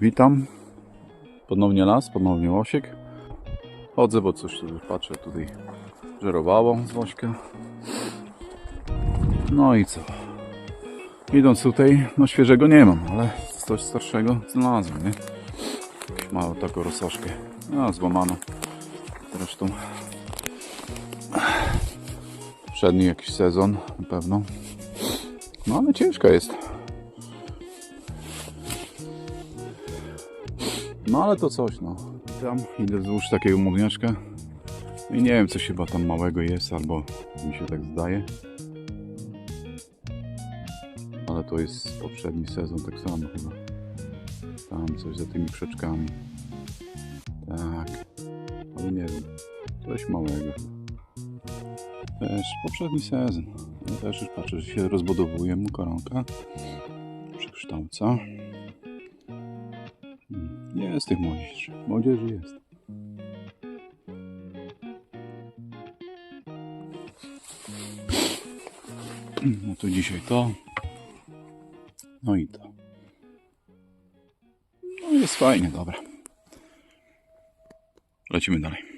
Witam. Ponownie las, ponownie łosiek. Chodzę, bo coś tu patrzę tutaj żerowało z Wośka. No i co? Idąc tutaj, no świeżego nie mam, ale coś starszego znalazłem, nie? Małą taką rososzkę. No, złamano. Zresztą przedni jakiś sezon na pewno. No ale ciężka jest. No ale to coś, no. Tam idę wzdłuż takiego mówniaczka. I nie wiem, coś chyba tam małego jest, albo mi się tak zdaje. Ale to jest poprzedni sezon, tak samo chyba. Tam coś za tymi krzaczkami. Tak. Ale nie wiem. Coś małego. Też poprzedni sezon. Ja też już patrzę, że się rozbudowuje mu koronka. Przekształca. Jest tych młodzieży. Młodzieży jest. No to dzisiaj to. No i to. No jest fajnie, dobra. Lecimy dalej.